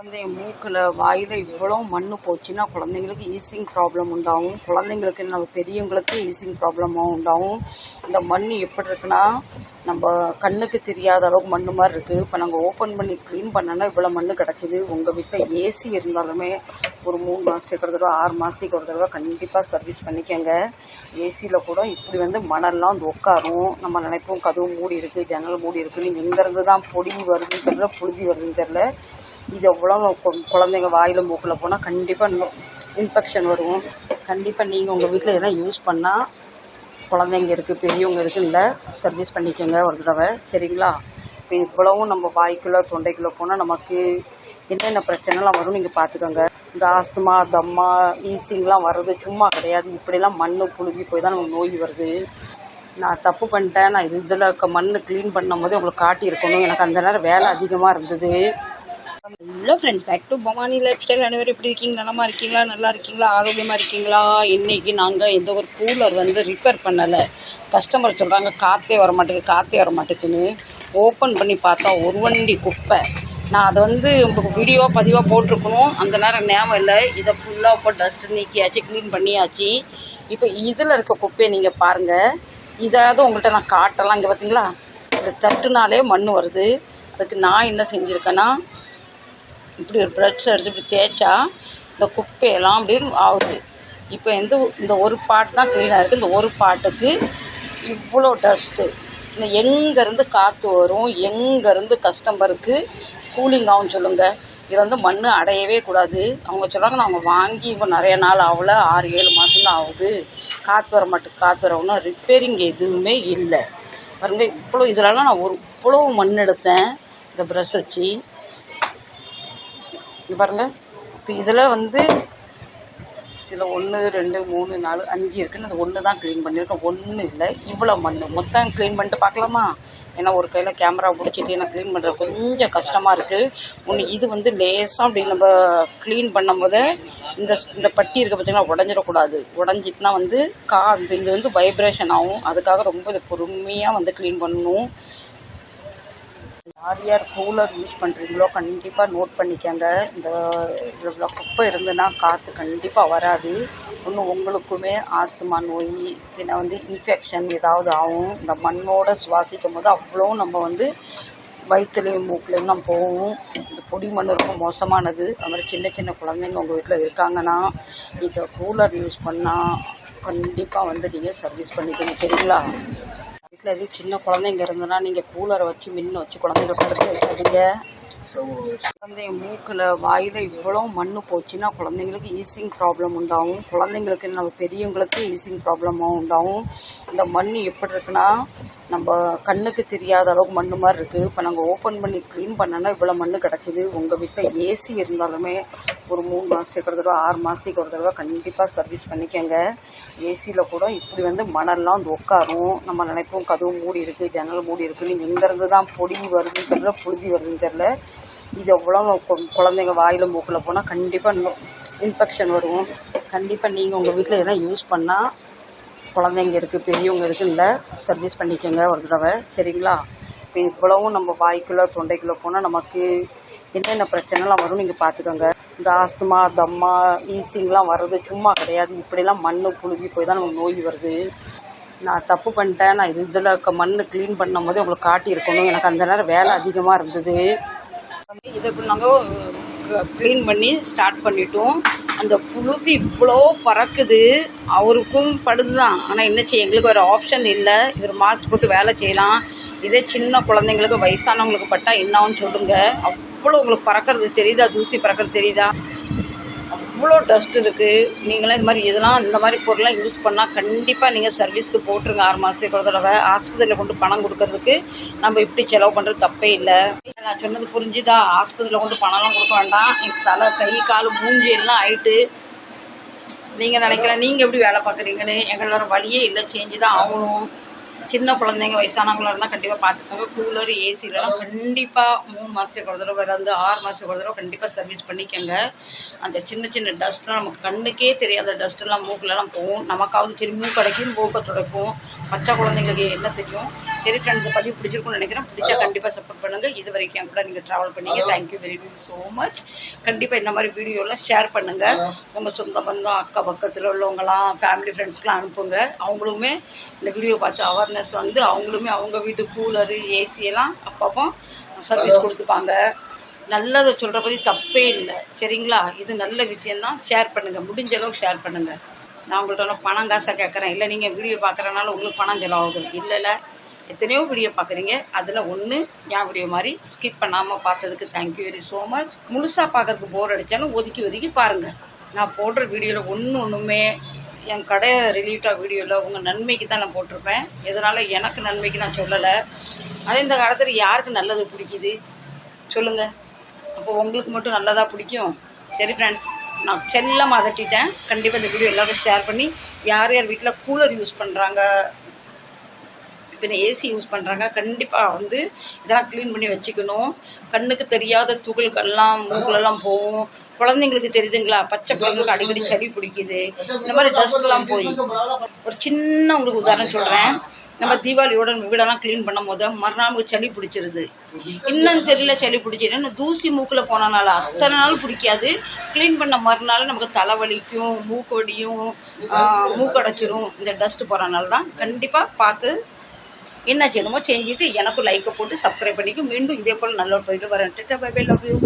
குழந்தைங்க மூக்கில் வாயில் இவ்வளோ மண் போச்சுன்னா குழந்தைங்களுக்கு ஈஸிங் ப்ராப்ளம் உண்டாகும். குழந்தைங்களுக்கு நம்ம பெரியவங்களுக்கு ஈஸிங் ப்ராப்ளமாக உண்டாகும். இந்த மண் எப்படி இருக்குன்னா நம்ம கண்ணுக்கு தெரியாத அளவுக்கு மண் மாதிரி இருக்குது இப்போ நாங்கள் ஓப்பன் பண்ணி க்ளீன் பண்ணோன்னா இவ்வளோ மண் கிடச்சிது. உங்கள் வீட்டில் ஏசி இருந்தாலுமே ஒரு மூணு மாதத்துக்கு ஒரு தடவை ஆறு மாதத்துக்கு ஒரு தடவை கண்டிப்பாக சர்வீஸ் பண்ணிக்கோங்க. ஏசியில் கூட இப்படி வந்து மணல்லாம் வந்து உட்காரும் நம்ம நினைப்போம் கதவு மூடி இருக்குது ஜன்னல் மூடி இருக்குது எங்கேருந்து தான் பொடி வருதுன்னு தெரியல புழுதி வருதுன்னு தெரியல. இது எவ்வளோ கு- குழந்தைங்க வாயில் மூக்கில் போனால் கண்டிப்பாக இன்ஃபெக்ஷன் வரும். கண்டிப்பாக நீங்கள் உங்கள் வீட்டில் எதனா யூஸ் பண்ணால் குழந்தைங்க இருக்குது பெரியவங்க இருக்குது இல்லை சர்வீஸ் பண்ணிக்கோங்க ஒரு தடவை. சரிங்களா? இப்போ இவ்வளவும் நம்ம வாய்க்குள்ளே தொண்டைக்குள்ளே போனால் நமக்கு என்னென்ன பிரச்சனைலாம் வரும் நீங்கள் பார்த்துக்கோங்க இந்த ஆஸ்துமா தம்மா ஈசிங்லாம் வர்றது சும்மா கிடையாது. இப்படிலாம் மண் புழுகி போய் தான் நமக்கு நோய் வருது. நான் தப்பு பண்ணிட்டேன். நான் இது இதில் இருக்க மண் க்ளீன் பண்ணும்போது உங்களுக்கு காட்டியிருக்கணும். எனக்கு அந்த நேரம் வேலை அதிகமாக இருந்தது. Hello friends back to Bhavani lifestyle அனைவரும் எப்படி இருக்கீங்க? நலமா இருக்கீங்களா? நல்லா இருக்கீங்களா? ஆரோக்கியமாக இருக்கீங்களா? இன்னைக்கு நாங்கள் எந்த ஒரு கூலர் வந்து ரிப்பேர் பண்ணலை. கஸ்டமர் சொல்கிறாங்க காற்றே வர மாட்டேங்குது காற்றே வர மாட்டேங்குன்னு ஓப்பன் பண்ணி பார்த்தா ஒரு வண்டி குப்பை. நான் அதை வந்து உங்களுக்கு வீடியோ பதிவாக போட்டிருக்கணும். அந்த நேரம் ஞாபகம் இல்லை. இதை ஃபுல்லாக இப்போ டஸ்ட் நீக்கியாச்சு க்ளீன் பண்ணியாச்சு. இப்போ இதில் இருக்க குப்பையை நீங்கள் பாருங்கள் இதாவது உங்கள்கிட்ட நான் காட்டலாம். இங்கே பார்த்தீங்களா? ஒரு தட்டுனாலே மண் வருது. அதுக்கு நான் என்ன செஞ்சுருக்கேன்னா இப்படி ஒரு ப்ரஷ் எடுத்து இப்படி தேய்ச்சா இந்த குப்பையெல்லாம் அப்படின்னு ஆகுது. இப்போ எந்த இந்த ஒரு பாட்டு தான் க்ளீனாக இருக்குது இந்த ஒரு பாட்டுக்கு இவ்வளோ டஸ்ட்டு இந்த எங்கேருந்து காற்று வரும் எங்கேருந்து கஸ்டமருக்கு கூலிங் ஆகும்னு சொல்லுங்கள் இதில் வந்து மண் அடையவே கூடாது. அவங்க சொல்கிறாங்க நாங்கள் வாங்கி இப்போ நிறைய நாள் ஆகல. ஆறு ஏழு மாதம்தான் ஆகுது. காற்று வர மாட்டேங்குது காற்று வர ரிப்பேரிங் எதுவுமே இல்லை. பாருங்கள் இவ்வளோ இதிலலாம் நான் ஒரு இவ்வளோ மண் எடுத்தேன். இந்த ப்ரஷ் வச்சு இது பாருங்க. இப்போ இதில் வந்து இதில் ஒன்று ரெண்டு மூணு நாலு அஞ்சு இருக்குன்னு அது ஒன்று தான் க்ளீன் பண்ணியிருக்கேன் ஒன்றும் இல்லை இவ்வளோ மண் மொத்தம் க்ளீன் பண்ணிட்டு பார்க்கலாமா? ஏன்னா ஒரு கையில் கேமரா பிடிச்சிட்டு நான் க்ளீன் பண்ணுறது கொஞ்சம் கஷ்டமாக இருக்குது ஒன்று இது வந்து லேசாக அப்படி நம்ம க்ளீன் பண்ணும்போது இந்த இந்த பட்டி இருக்க பார்த்திங்கன்னா உடஞ்சிடக்கூடாது. உடஞ்சிட்டுனா வந்து கா இந்த இது வந்து வைப்ரேஷன் ஆகும். அதுக்காக ரொம்ப இதை பொறுமையாக வந்து க்ளீன் பண்ணணும். யார் யார் கூலர் யூஸ் பண்ணுறீங்களோ கண்டிப்பாக நோட் பண்ணிக்கங்க. இந்த இவ்வளோ குப்பை இருந்துன்னா காற்று கண்டிப்பாக வராது. ஒன்று உங்களுக்குமே ஆஸ்துமா நோய் பின்ன வந்து இன்ஃபெக்ஷன் ஏதாவது ஆகும். இந்த மண்ணோட சுவாசிக்கும் போது அவ்வளோ நம்ம வந்து வயிற்றுலையும் மூக்குலையும் தான் போகும். இந்த பொடி மண் ரொம்ப மோசமானது. அது மாதிரி சின்ன சின்ன குழந்தைங்க உங்கள் வீட்டில் இருக்காங்கன்னா இதை கூலர் யூஸ் பண்ணால் கண்டிப்பாக வந்து நீங்கள் சர்வீஸ் பண்ணிக்கணும். சரிங்களா? வீட்டில் எதுவும் சின்ன குழந்தைங்க இருந்ததுன்னா நீங்கள் கூலரை வச்சு மின் வச்சு குழந்தைங்க படுக்க வைக்காதீங்க குழந்தைங்க மூக்கில் வாயில் இவ்வளோ மண் போச்சுன்னா குழந்தைங்களுக்கு ஈஸிங் ப்ராப்ளம் உண்டாகும். குழந்தைங்களுக்கு நம்ம பெரியவங்களுக்கு ஈஸிங் ப்ராப்ளமாக உண்டாகும். இந்த மண் எப்படி இருக்குன்னா நம்ம கண்ணுக்கு தெரியாத அளவுக்கு மண் மாதிரி இருக்குது இப்போ நாங்கள் ஓப்பன் பண்ணி க்ளீன் பண்ணோன்னா இவ்வளோ மண் கிடச்சிது. உங்கள் வீட்டில் ஏசி இருந்தாலுமே ஒரு மூணு மாதத்துக்கு ஒரு தடவை ஆறு மாதத்துக்கு ஒரு தடவை கண்டிப்பாக சர்வீஸ் பண்ணிக்கோங்க. ஏசியில் கூட இப்படி வந்து மணல்லாம் வந்து உட்காரும் நம்ம நினைப்போம் கதவு மூடி இருக்குது ஜன்னல் மூடி இருக்குன்னு எங்கேருந்து தான் பொடி வருதுன்னு தெரில புழுதி வருதுன்னு தெரில இது எவ்வளோ குழந்தைங்க வாயில் மூக்கில் போனால் கண்டிப்பாக இன்ஃபெக்ஷன் வரும் கண்டிப்பாக நீங்கள் உங்கள் வீட்டில் இதெல்லாம் யூஸ் பண்ணால் குழந்தைங்க இருக்குது பெரியவங்க இருக்குது இல்லை சர்வீஸ் பண்ணிக்கோங்க ஒரு தடவை. சரிங்களா? இப்போ இவ்வளவும் நம்ம வாய்க்குள்ளே தொண்டைக்குள்ளே போனால் நமக்கு என்னென்ன பிரச்சனைலாம் வரும் நீங்கள் பார்த்துக்கோங்க இந்த ஆஸ்துமா தம்மா ஈசிங்லாம் வர்றது சும்மா கிடையாது. இப்படிலாம் மண் புழுகி போய் தான் நமக்கு நோய் வருது. நான் தப்பு பண்ணிட்டேன். நான் இது இதில் இருக்க மண் க்ளீன் பண்ணும்போது உங்களுக்கு காட்டியிருக்கணும். எனக்கு அந்த நேரம் வேலை அதிகமாக இருந்தது. இதை நாங்கள் க்ளீன் பண்ணி ஸ்டார்ட் பண்ணிட்டோம். அந்த புழுதி இவ்வளோ பறக்குது. அவருக்கும் படுதுதான். ஆனால் என்ன செய்ய எங்களுக்கு ஒரு ஆப்ஷன் இல்லை. இவர் மாஸ்க் போட்டு வேலை செய்யலாம். இதே சின்ன குழந்தைங்களுக்கு வயசானவங்களுக்கு பட்டால் என்ன ஆகும்னு சொல்லுங்க. அவ்வளோ உங்களுக்கு பறக்கிறது தெரியுதா? தூசி பறக்கிறது தெரியுதா? அவ்வளோ டஸ்ட் இருக்குது நீங்களாம் இந்த மாதிரி இதெல்லாம் இந்த மாதிரி பொருள்லாம் யூஸ் பண்ணால் கண்டிப்பாக நீங்கள் சர்வீஸ்க்கு போட்டுருங்க. ஆறு மாதத்துக்கு ஒரு தடவை. ஆஸ்பத்திரியில் கொண்டு பணம் கொடுக்கறதுக்கு நம்ம இப்படி செலவு பண்ணுறது தப்பே இல்லை. நான் சொன்னது புரிஞ்சுதா? ஆஸ்பத்திரியில் கொண்டு பணம்லாம் கொடுக்க வேண்டாம். எனக்கு தலை கை கால் மூஞ்சி எல்லாம் ஆயிட்டு நீங்கள் நினைக்கிறேன் நீங்கள் எப்படி வேலை பார்க்குறீங்கன்னு எங்களோட வழியே இல்லை. செஞ்சு தான் ஆகணும். சின்ன குழந்தைங்க வயசானவங்களெல்லாம் இருந்தால் கண்டிப்பாக பார்த்துக்கோங்க கூலர் ஏசிலலாம் கண்டிப்பாக மூணு மாதத்துக்கு ஒரு தடவை வந்து ஆறு மாதத்துக்கு ஒரு தடவை கண்டிப்பாக சர்வீஸ் பண்ணிக்கோங்க. அந்த சின்ன சின்ன டஸ்ட்லாம் நமக்கு கண்ணுக்கே தெரியாத டஸ்ட்டெல்லாம் மூக்கிலலாம் போகும். நமக்காவது சரி மூக்கு அடைக்கும் மூக்கை துடைப்போம் பச்சை குழந்தைங்களுக்கு என்ன தெரியும்? சரி ஃப்ரெண்ட்ஸ் இந்த பதிவு பிடிச்சிருக்கும்னு நினைக்கிறேன். பிடிச்சா கண்டிப்பாக சப்போர்ட் பண்ணுங்கள் இது வரைக்கும் என் கூட நீங்கள் ட்ராவல் பண்ணீங்க. Thank you very very so much கண்டிப்பாக இந்த மாதிரி வீடியோலாம் ஷேர் பண்ணுங்கள் உங்கள் சொந்த பந்தம் அக்கா பக்கத்தில் உள்ளவங்களாம் ஃபேமிலி ஃப்ரெண்ட்ஸ்க்கெலாம் அனுப்புங்க. அவங்களுமே இந்த வீடியோ பார்த்து அவேர்னஸ் வந்து அவங்களுமே அவங்க வீட்டு கூலரு ஏசி எல்லாம் அப்பப்போ சர்வீஸ் கொடுத்துப்பாங்க. நல்லதை சொல்கிற பற்றி தப்பே இல்லை. சரிங்களா? இது நல்ல விஷயந்தான் ஷேர் பண்ணுங்கள் முடிஞ்ச அளவுக்கு ஷேர் பண்ணுங்கள் நான் உங்கள்கிட்ட பணம் காசாக கேட்குறேன். இல்லை நீங்கள் வீடியோ பார்க்குறனால உங்களுக்கு பணம் செலவாகும் இல்லை இல்லை எத்தனையோ வீடியோ பார்க்குறீங்க. அதில் ஒன்று என் வீடியோ மாதிரி ஸ்கிப் பண்ணாமல் பார்த்ததுக்கு தேங்க்யூ வெரி ஸோ மச் முழுசாக பார்க்கறதுக்கு போர் அடித்தாலும் ஒதுக்கி ஒதுக்கி பாருங்கள் நான் போடுற வீடியோவில் ஒன்று ஒன்றுமே என் கடை ரிலேட்டாக வீடியோவில் உங்கள் நன்மைக்கு தான் நான் போட்டிருப்பேன். இதனால் எனக்கு நன்மைக்கு நான் சொல்லலை. அதே இந்த காலத்தில் யாருக்கு நல்லது பிடிக்குது? சொல்லுங்கள் அப்போ உங்களுக்கு மட்டும் நல்லதாக பிடிக்கும்? சரி ஃப்ரெண்ட்ஸ் நான் செல்லமாக அதட்டிட்டேன். கண்டிப்பாக இந்த வீடியோ எல்லாருக்கும் ஷேர் பண்ணி யார் யார் வீட்டில் கூலர் யூஸ் பண்ணுறாங்க பின்ன ஏசி யூஸ் பண்ணுறாங்க கண்டிப்பாக வந்து இதெல்லாம் க்ளீன் பண்ணி வச்சுக்கணும். கண்ணுக்கு தெரியாத துகள்கள்லாம் மூக்குலெல்லாம் போகும். குழந்தைங்களுக்கு தெரியுதுங்களா? பச்சை பிள்ளைங்களுக்கு அடிக்கடி சளி பிடிக்குது. இந்த மாதிரி டஸ்ட்லாம் போய். ஒரு சின்ன உங்களுக்கு உதாரணம் சொல்கிறேன் நம்ம தீபாவளியோட வீடெல்லாம் க்ளீன் பண்ணும் போது மறுநாள் சளி பிடிச்சிருது. இன்னும் தெரியல சளி பிடிச்சிருன்னு தூசி மூக்கில் போனனால அத்தனை நாள் பிடிக்காது. க்ளீன் பண்ண மறுநாள் நமக்கு தலைவலிக்கும் மூக்கு வலியும் மூக்கடைச்சிரும் இந்த டஸ்ட் போகிறனால தான் கண்டிப்பாக பார்த்து என்ன செய்யணுமோ செஞ்சுட்டு எனக்கும் லைக்கை போட்டு சப்ஸ்கிரைப் பண்ணிக்கும் மீண்டும் இதே போல் நல்ல ஒரு பதிவு வரேன். By by love you